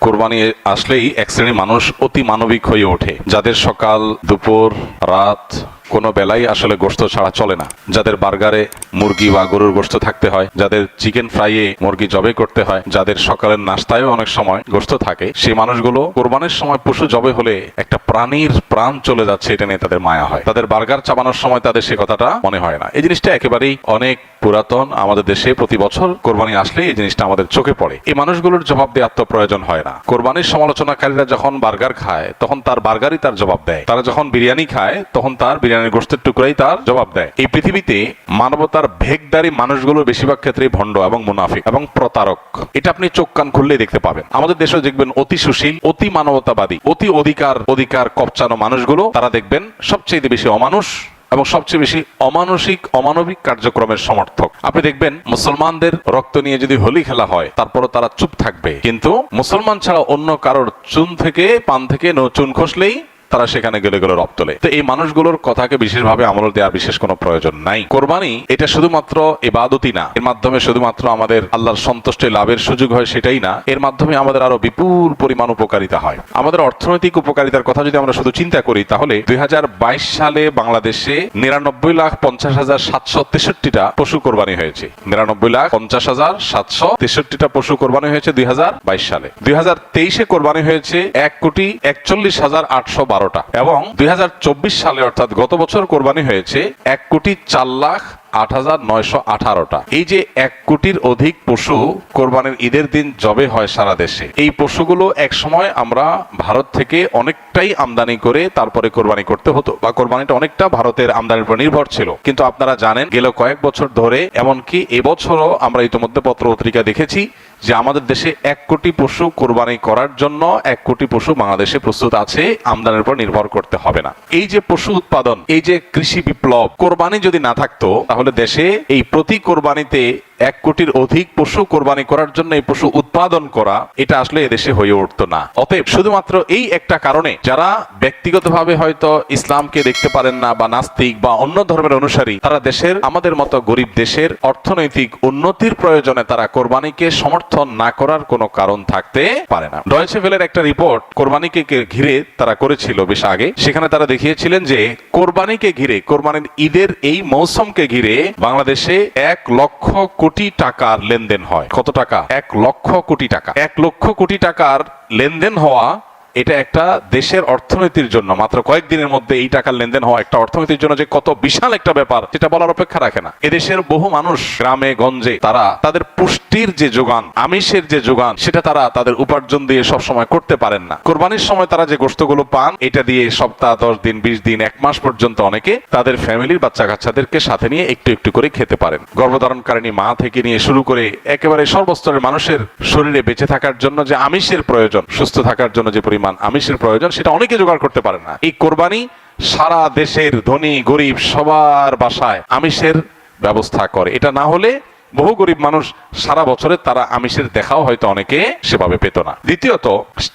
কোরবানি আসলেই এক শ্রেণির মানুষ অতি মানবিক হয়ে ওঠে যাদের সকাল দুপুর রাত কোনো বেলাই আসলে গোস্ত ছাড়া চলে না। যাদের বার্গারে মুরগি বা গরুর গোস্ত থাকতে হয়, যাদের চিকেন ফ্রাইয়ে মুরগি জবে করতে হয়, যাদের সকালের নাস্তায়ও অনেক সময় গোস্ত থাকে, সেই মানুষগুলো কোরবানির সময় পশু জবে হলে একটা প্রাণীর প্রাণ চলে যাচ্ছে, এটা নিয়ে তাদের মায়া হয়। তাদের বার্গার চাবানোর সময় তাদের সে কথাটা মনে হয় না। এই জিনিসটা একেবারেই অনেক পুরাতন। আমাদের দেশে প্রতি বছর কোরবানি আসলে এই জিনিসটা আমাদের চোখে পড়ে। এই মানুষগুলোর জবাব দেওয়ার তো প্রয়োজন হয় না। কোরবানির সমালোচনাকারীরা যখন বার্গার খায়, তখন তার বার্গারই তার জবাব দেয়। তারা যখন বিরিয়ানি খায়, তখন তার বিরিয়ানির গোষ্ঠের টুকরাই তার জবাব দেয়। এই পৃথিবীতে মানবতার ভেগদারি মানুষগুলো বেশিরভাগ ক্ষেত্রে ভণ্ড এবং মুনাফিক এবং প্রতারক। এটা আপনি চোখ কান খুললেই দেখতে পাবেন। আমাদের দেশে দেখবেন অতি সুশীল, অতি মানবতাবাদী, অতি অধিকার অধিকার কপচানো মানুষগুলো, তারা দেখবেন সবচেয়ে বেশি অমানুষ এবং সবচেয়ে বেশি অমানসিক, অমানবিক কার্যক্রমের সমর্থক। আপনি দেখবেন মুসলমানদের রক্ত নিয়ে যদি হোলি খেলা হয়, তারপরও তারা চুপ থাকবে। কিন্তু মুসলমান ছাড়া অন্য কারোর চুন থেকে, পান থেকে চুন খসলেই তারা সেখানে গেলে গেলে রব তোলে তো এই মানুষগুলোর কথাকে বিশেষভাবে আমল দেওয়ার বিশেষ কোনো প্রয়োজন নাই। কোরবানি, এটা শুধুমাত্র ইবাদতই না। এর মাধ্যমে শুধুমাত্র আমাদের আল্লাহর সন্তুষ্টি লাভের সুযোগ হয় সেটাই না। এর মাধ্যমে আমাদের আরও বিপুল পরিমাণ উপকারিতা হয়। আমাদের অর্থনৈতিক উপকারিতার কথা যদি আমরা শুধু চিন্তা করি, তাহলে দুই হাজার বাইশ সালে বাংলাদেশে নিরানব্বই লাখ পঞ্চাশ হাজার সাতশো তেষট্টিটা পশু কোরবানি হয়েছে। নিরানব্বই লাখ পঞ্চাশ হাজার সাতশো তেষট্টিটা পশু কোরবানি হয়েছে দুই হাজার বাইশ সালে। দুই হাজার তেইশে কোরবানি হয়েছে এক কোটি একচল্লিশ হাজার আটশো বারোটা। এবং দু হাজার চব্বিশ সালে অর্থাৎ গত বছর কোরবানি হয়েছে এক কোটি চার লাখ আট হাজার নয়শো আঠারোটা। এই যে এক কোটির অধিক পশু কোরবানির ঈদের দিন জবে হয় সারা দেশে। এই পশুগুলো এক সময় আমরা ভারত থেকে অনেকটাই আমদানি করে তারপরে কোরবানি করতে হতো বা কোরবানিটা অনেকটা ভারতের আমদানির উপর নির্ভর ছিল। কিন্তু আপনারা জানেন, গেল কয়েক বছর ধরে এমনকি এবছরও আমরা ইতিমধ্যে পত্র পত্রিকা দেখেছি যে আমাদের দেশে এক কোটি পশু কোরবানি করার জন্য এক কোটি পশু বাংলাদেশে প্রস্তুত আছে, আমদানির উপর নির্ভর করতে হবে না। এই যে পশু উৎপাদন, এই যে কৃষি বিপ্লব, কোরবানি যদি না থাকতো, তাহলে দেশে এই প্রতি কোরবানিতে এক কোটির অধিক পশু কোরবানি করার জন্য এই পশু উৎপাদন করা, এটা আসলে এদেশে হয়ে উঠতো না। অতএব শুধুমাত্র এই একটা কারণে যারা ব্যক্তিগতভাবে হয়তো ইসলামকে দেখতে পারেন না বা নাস্তিক বা অন্য ধর্মের অনুসারী, তারা দেশের, আমাদের মতো গরিব দেশের অর্থনৈতিক উন্নতির প্রয়োজনে তারা কোরবানিকে সমর্থন না করার কোনো কারণ থাকতে পারে না। ডয়েচে ভেলের একটা রিপোর্ট কোরবানিকে ঘিরে তারা করেছিল বেশ আগে। সেখানে তারা দেখিয়েছিলেন যে, কোরবানিকে ঘিরে, কোরবানির ঈদের এই মৌসুমকে ঘিরে বাংলাদেশে এক লক্ষ কোটি টাকার লেনদেন হয়। কত টাকা? এক লক্ষ কোটি টাকা। এক লক্ষ কোটি টাকার লেনদেন হওয়া এটা একটা দেশের অর্থনীতির জন্য, মাত্র কয়েকদিনের মধ্যে এই টাকার লেনদেন হওয়া একটা অর্থনীতির জন্য যে কত বিশাল একটা ব্যাপার, সেটা বলার অপেক্ষা রাখে না। এদেশের বহু মানুষ গ্রামে, গঞ্জে, তারা তাদের পুষ্টির যে যোগান, আমিষের যে যোগান, সেটা তারা তাদের উপার্জন দিয়ে সব সময় করতে পারেন না। কোরবানির সময় তারা যে গোস্তগুলো পান, এটা দিয়ে সপ্তাহ, দশ দিন, বিশ দিন, এক মাস পর্যন্ত অনেকে তাদের ফ্যামিলির বাচ্চা কাচ্চাদেরকে সাথে নিয়ে একটু একটু করে খেতে পারেন। গর্ভধারণকারিণী মা থেকে নিয়ে শুরু করে একেবারে সর্বস্তরের মানুষের শরীরে বেঁচে থাকার জন্য যে আমিষের প্রয়োজন, সুস্থ থাকার জন্য যে পরিমাণ আমিষের প্রয়োজন, সেটা অনেকে জোগাড় করতে পারে না। এই কোরবানি সারা দেশের ধনী, গরিব সবার বাসায় আমিষের ব্যবস্থা করে। এটা না হলে বহু গরিব মানুষ সারা বছরে তারা আমিষের দেখাও হয়তো অনেকে সেভাবে পেত না। দ্বিতীয়ত,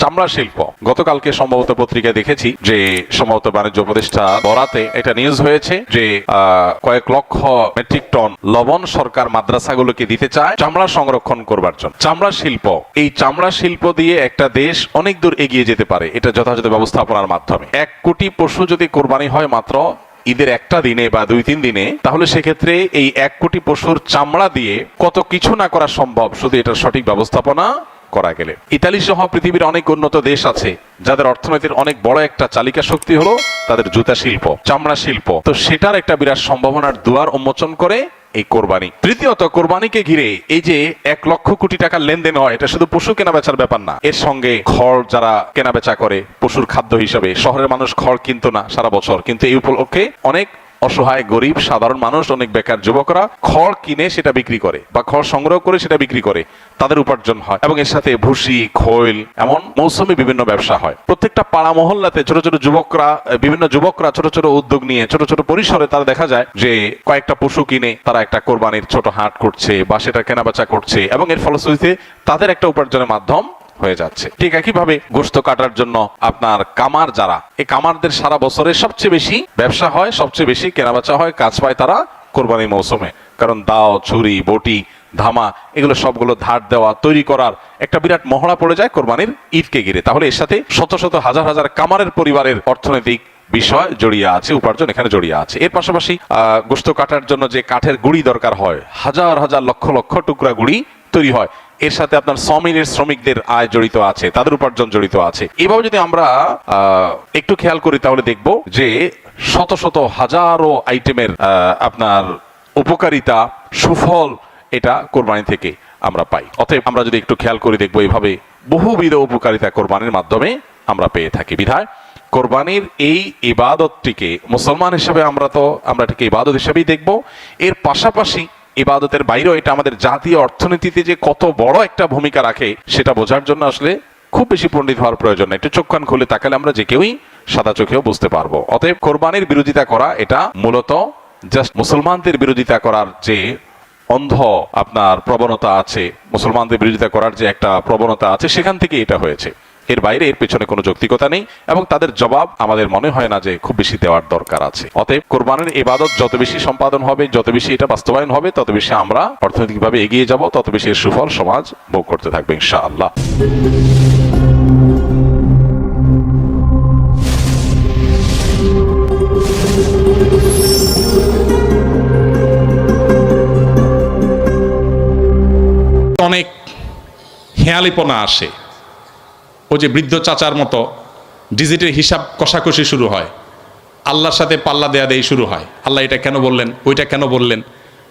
চামড়া শিল্প। গতকালকে সম্ভবত পত্রিকায় দেখেছি যে সম্ভবত বাণিজ্য উপদেষ্টা বরাতে এটা নিউজ হয়েছে যে কয়েক লক্ষ মেট্রিক টন লবণ সরকার মাদ্রাসাগুলোকে দিতে চায় চামড়া সংরক্ষণ করবার জন্য। চামড়া শিল্প, এই চামড়া শিল্প দিয়ে একটা দেশ অনেক দূর এগিয়ে যেতে পারে। এটা যথাযথ ব্যবস্থাপনার মাধ্যমে। এক কোটি পশু যদি কোরবানি হয় মাত্র ঈদের একটা দিনে বা দুই, তিন দিনে, তাহলে সেক্ষেত্রে এই এক কোটি পশুর চামড়া দিয়ে কত কিছু না করা সম্ভব? শুধু এটার সঠিক ব্যবস্থাপনা করা গেলে। ইতালি সহ পৃথিবীর অনেক উন্নত দেশ আছে, যাদের অর্থনীতির অনেক বড় একটা চালিকা শক্তি হলো তাদের জুতা শিল্প, চামড়া শিল্প। তো সেটার একটা বিরাট সম্ভাবনার দুয়ার উন্মোচন করে এই কোরবানি। তৃতীয়ত, কোরবানিকে ঘিরে এই যে এক লক্ষ কোটি টাকার লেনদেন হয়, এটা শুধু পশু কেনা বেচার ব্যাপার না। এর সঙ্গে খড় যারা কেনা বেচা করে, পশুর খাদ্য হিসাবে, শহরের মানুষ খড় কিনতো না সারা বছর, কিন্তু এই উপলক্ষে অনেক অসহায়, গরিব, সাধারণ মানুষ, অনেক বেকার যুবকরা খড় কিনে সেটা বিক্রি করে বা খড় সংগ্রহ করে সেটা বিক্রি করে, তাদের উপার্জন হয় এবং এর সাথে ভুসি, খৈল এমন মৌসুমী বিভিন্ন ব্যবসা হয়। প্রত্যেকটা পাড়া মহল্লাতে ছোট ছোট যুবকরা বিভিন্ন যুবকরা ছোট ছোট উদ্যোগ নিয়ে ছোট ছোট পরিসরে তারা দেখা যায় যে কয়েকটা পশু কিনে তারা একটা কোরবানির ছোট হাট করছে বা সেটা কেনাবেচা করছে এবং এর ফলশ্রুতিতে তাদের একটা উপার্জনের মাধ্যম হয়ে যাচ্ছে। ঠিক একইভাবে গোস্ত কাটার জন্য আপনার কামার যারা, এই কামারদের সারা বছরে সবচেয়ে বেশি ব্যবসা হয়, সবচেয়ে বেশি কেনাবেচা হয় কাজ পায় তারা কোরবানি মৌসুমে। কারণ দাও, ছুরি, বটি, ধামা, এগুলো সবগুলো ধার দেওয়া, তৈরি করার একটা বিরাট মহড়া পড়ে যায় কোরবানির ঈদকে ঘিরে। তাহলে এর সাথে শত শত হাজার হাজার কামারের পরিবারের অর্থনৈতিক বিষয় জড়িয়ে আছে, উপার্জন এখানে জড়িয়ে আছে। এর পাশাপাশি গোশত কাটার জন্য যে কাঠের গুড়ি দরকার হয়, হাজার হাজার লক্ষ লক্ষ টুকরা গুড়ি তৈরি হয়। এর সাথে আপনার সমিলের শ্রমিকদের আয় জড়িত আছে, তাদের উপার্জন জড়িত আছে। এভাবে যদি আমরা একটু খেয়াল করি তাহলে দেখব যে শত শত হাজারো আইটেমের আপনার উপকারিতা, সুফল এটা কোরবানি থেকে আমরা পাই। অতএব আমরা যদি একটু খেয়াল করে দেখব এইভাবে বহুবিধ উপকারিতা কোরবানির মাধ্যমে আমরা পেয়ে থাকি। বিধায়, কোরবানির এই ইবাদতটিকে মুসলমান হিসেবে আমরা তো, আমরা এটাকে ইবাদত হিসেবেই দেখব। এর পাশাপাশি ইবাদতের বাইরেও এটা আমাদের জাতীয় অর্থনীতিতে যে কত বড় একটা ভূমিকা রাখে, সেটা বোঝার জন্য আসলে খুব বেশি পণ্ডিত হওয়ার প্রয়োজন নেই। একটু চোখ কান খুলে তাকালে আমরা যে কেউই সাদা চোখেও বুঝতে পারব। অতএব কোরবানির বিরোধিতা করা, এটা মূলত জাস্ট মুসলমানদের বিরোধিতা করার যে অন্ধ আপনার প্রবণতা আছে, মুসলমানদের বিরোধিতা করার যে একটা প্রবণতা আছে, সেখান থেকে এটা হয়েছে। এর বাইরে এর পেছনে কোনো যৌক্তিকতা নেই এবং তাদের জবাব আমাদের মনে হয় না যে খুব বেশি দেওয়ার দরকার আছে। অতএব কোরবানের এবাদত যত বেশি সম্পাদন হবে, যত বেশি এটা বাস্তবায়ন হবে, তত বেশি আমরা অর্থনৈতিকভাবে এগিয়ে যাব, তত বেশি এর সুফল সমাজ ভোগ করতে থাকবে ইনশাআল্লাহ। অনেক হেয়ালিপনা আসে। ও যে বৃদ্ধ চাচার মতো ডিজিটের হিসাব কষাকষি শুরু হয়। আল্লাহর সাথে পাল্লা দেয়া দেয় শুরু হয়। আল্লাহ এটা কেন বললেন? ওইটা কেন বললেন?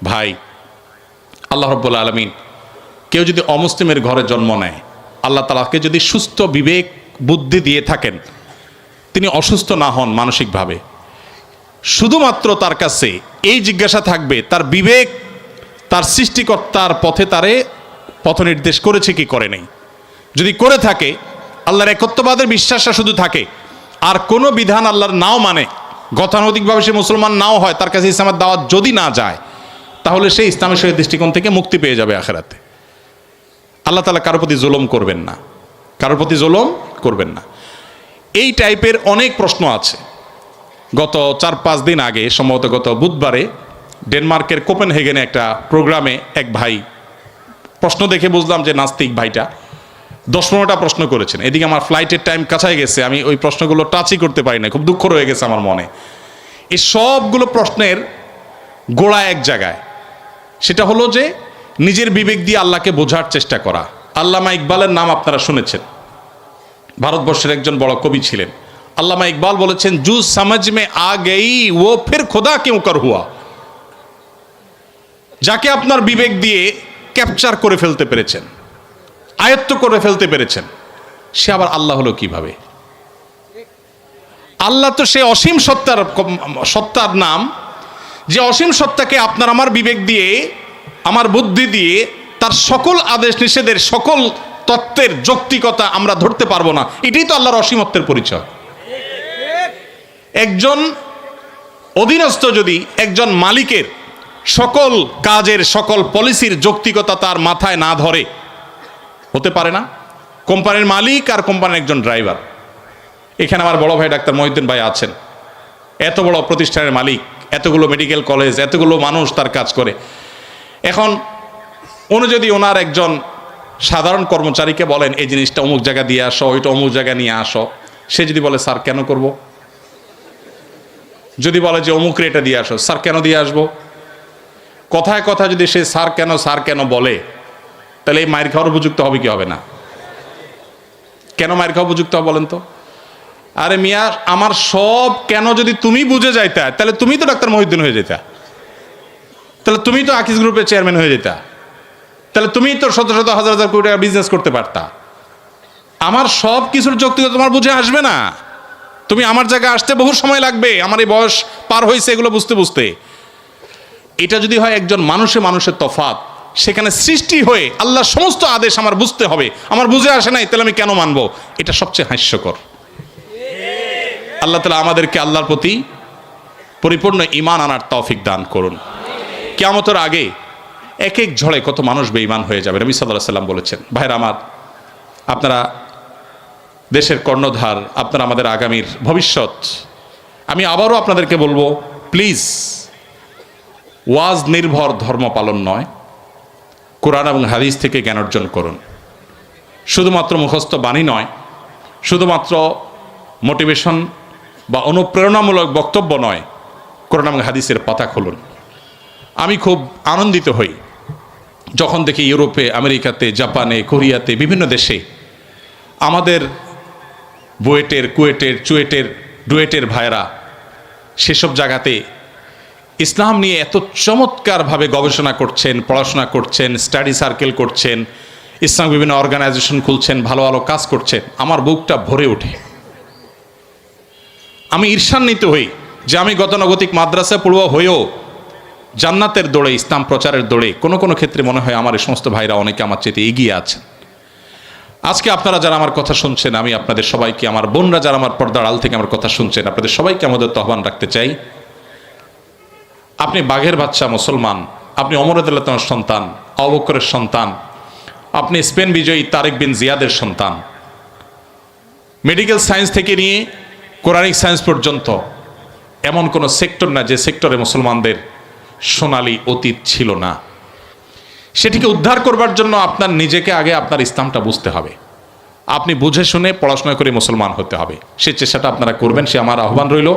ভাই, আল্লাহ রব্বুল আলমিন কেউ যদি অমুসলিমের ঘরে জন্ম নেয়, আল্লাহ তালাকে যদি সুস্থ বিবেক বুদ্ধি দিয়ে থাকেন, তিনি অসুস্থ না হন মানসিকভাবে। শুধুমাত্র তার কাছে এই জিজ্ঞাসা থাকবে, তার বিবেক, তার সৃষ্টিকর্তার পথে তারে পথ নির্দেশ করেছে কি করে নেই? যদি করে থাকে আল্লাহর একত্ববাদের বিশ্বাসটা শুধু থাকে। আর কোনো বিধান আল্লাহর নাও মানে। গতানৈতিকভাবে সে মুসলমান নাও হয়, তার কাছে ইসলামের দাওয়াত যদি না যায়, তাহলে সে ইসলামের সহিত দৃষ্টিকোণ থেকে মুক্তি পেয়ে যাবে আখেরাতে। আল্লাহ তালা কারোর প্রতি জুলম করবেন না। কারোর প্রতি জুলম করবেন না। এই টাইপের অনেক প্রশ্ন আছে। গত চার পাঁচ দিন আগে, সম্ভবত গত বুধবারে, ডেনমার্কের কোপেন হেগেনে একটা প্রোগ্রামে এক ভাই প্রশ্ন দেখে বুঝলাম যে নাস্তিক ভাইটা। দশ পনেরোটা প্রশ্ন করেছেন। এদিকে আমার ফ্লাইটের টাইম কাছায় গেছে, আমি ওই প্রশ্নগুলো টাচই করতে পারি না, খুব দুঃখ রয়ে গেছে আমার মনে। এই সবগুলো প্রশ্নের গোড়া এক জায়গায়। সেটা হলো যে, নিজের বিবেক দিয়ে আল্লাহকে বোঝার চেষ্টা করা। আল্লামা ইকবালের নাম আপনারা শুনেছেন। ভারতবর্ষের একজন বড় কবি ছিলেন। আল্লামা ইকবাল বলেছেন, জু সমঝ মে আ গই, ও ফের খোদা কেউ কর হুয়া? যাকে আপনার বিবেক দিয়ে ক্যাপচার করে ফেলতে পেরেছেন। আয়ত্ত করে ফেলতে পেরেছেন। সে আবার আল্লাহ হলো কীভাবে? আল্লাহ তো সে অসীম সত্তার সত্তার নাম। যে অসীম সত্তাকে আপনার আমার বিবেক দিয়ে, আমার বুদ্ধি দিয়ে, তার সকল আদেশ নিষেধের সকল তত্ত্বের যৌক্তিকতা আমরা ধরতে পারব না। এটাই তো আল্লাহর অসীমত্বের পরিচয়। একজন অধীনস্থ যদি, একজন মালিকের সকল কাজের, সকল পলিসির যৌক্তিকতা তার মাথায় না ধরে হতে পারে না। কোম্পানির মালিক আর কোম্পানির একজন ড্রাইভার। এখানে আমার বড় ভাই ডাক্তার মহিউদ্দিন ভাই আছেন। এত বড় প্রতিষ্ঠানের মালিক, এতগুলো মেডিকেল কলেজ, এতগুলো মানুষ তার কাজ করে। এখন উনি যদি ওনার একজন সাধারণ কর্মচারীকে বলেন, এই জিনিসটা অমুক জায়গা দিয়ে আসো, ওইটা অমুক জায়গা নিয়ে আসো। সে যদি বলে, স্যার, কেন করব? যদি বলে যে, অমুক রেটা দিয়ে আসো, স্যার, কেন দিয়ে আসব? কথায় কথা যদি সে, স্যার, কেন স্যার, কেন? বলে তাহলে এই মায়ের খাওয়ার উপযুক্ত হবে কি হবে না? কেন মায়ের খাওয়া উপযুক্ত হবে বলেন তো? আরে মিয়া, আমার সব কেন যদি তুমি বুঝে যাইতা, তাহলে তুমি তো ডাক্তার মহিউদ্দিন হয়ে যেতা তাহলে তুমি তো আকিস গ্রুপের চেয়ারম্যান হয়ে যেতা তাহলে তুমি তো শত শত হাজার হাজার কোটি টাকা বিজনেস করতে পারতা। আমার সব কিছুর যৌক্তিকতা তোমার বুঝে আসবে না। তুমি আমার জায়গায় আসতে বহু সময় লাগবে, আমার এই বয়স পার হয়েছে এগুলো বুঝতে বুঝতে। এটা যদি হয় একজন মানুষে মানুষের তফাত সেখানে সৃষ্টি হয়ে আল্লাহর সমস্ত আদেশ আমার বুঝতে হবে। আমার বুঝে আসে নাই, তাহলে আমি কেন মানবো? এটা সবচেয়ে হাস্যকর। আল্লাহ তালা আমাদেরকে আল্লাহর প্রতি পরিপূর্ণ ইমান আনার তৌফিক দান করুন। কেয়ামতের আগে এক এক ঝড়ে কত মানুষ বেঈমান হয়ে যাবে, নবী সাল্লাহ সাল্লাম বলেছেন। ভাইরা আমার, আপনারা দেশের কর্ণধার, আপনারা আমাদের আগামীর ভবিষ্যৎ, আমি আবারও আপনাদেরকে বলব, প্লিজ, ওয়াজ নির্ভর ধর্ম পালন নয়। কোরআন এবং হাদিস থেকে জ্ঞান অর্জন করুন। শুধুমাত্র মুখস্থ বাণী নয়, শুধুমাত্র মোটিভেশন বা অনুপ্রেরণামূলক বক্তব্য নয়, কোরআন এবং হাদিসের পাতা খুলুন। আমি খুব আনন্দিত হই যখন দেখি ইউরোপে, আমেরিকাতে, জাপানে, কোরিয়াতে, বিভিন্ন দেশে আমাদের বুয়েটের, কুয়েটের, চুয়েটের, ডুয়েটের ভাইরা সেসব জায়গাতে ইসলাম নিয়ে এত চমৎকারভাবে গবেষণা করছেন, পড়াশোনা করছেন স্টাডি সার্কেল করছেন, ইসলাম বিভিন্ন অর্গানাইজেশন খুলছেন, ভালো ভালো কাজ করছেন, আমার বুকটা ভরে ওঠে। আমি ঈর্ষান্বিত হই যে আমি গতানুগতিক মাদ্রাসা পড়ুয়া হয়েও জান্নাতের দৌড়ে, ইসলাম প্রচারের দৌড়ে, কোনো কোনো ক্ষেত্রে মনে হয় আমার এই সমস্ত ভাইরা অনেকে আমার চেয়ে এগিয়ে আছেন। আজকে আপনারা যারা আমার কথা শুনছেন, আমি আপনাদের সবাইকে, আমার বোনরা যারা আমার পর্দার আল থেকে আমার কথা শুনছেন, আপনাদের সবাইকে আমাদের আহ্বান রাখতে চাই আপনি বাঘের বাচ্চা মুসলমান, আপনি অমরদুল্লাহ সন্তান অবকরের সন্তান, আপনি স্পেন বিজয়ী তারেক বিন জিয়াদের সন্তান। মেডিকেল সায়েন্স থেকে নিয়ে কোরআনিক সায়েন্স পর্যন্ত এমন কোনো সেক্টর না যে সেক্টরে মুসলমানদের সোনালী অতীত ছিল না। সেটিকে উদ্ধার করবার জন্য আপনার নিজেকে আগে আপনার ইসলামটা বুঝতে হবে। আপনি বুঝে শুনে পড়াশোনা করে মুসলমান হতে হবে। সে চেষ্টাটা আপনারা করবেন, সে আমার আহ্বান রইল।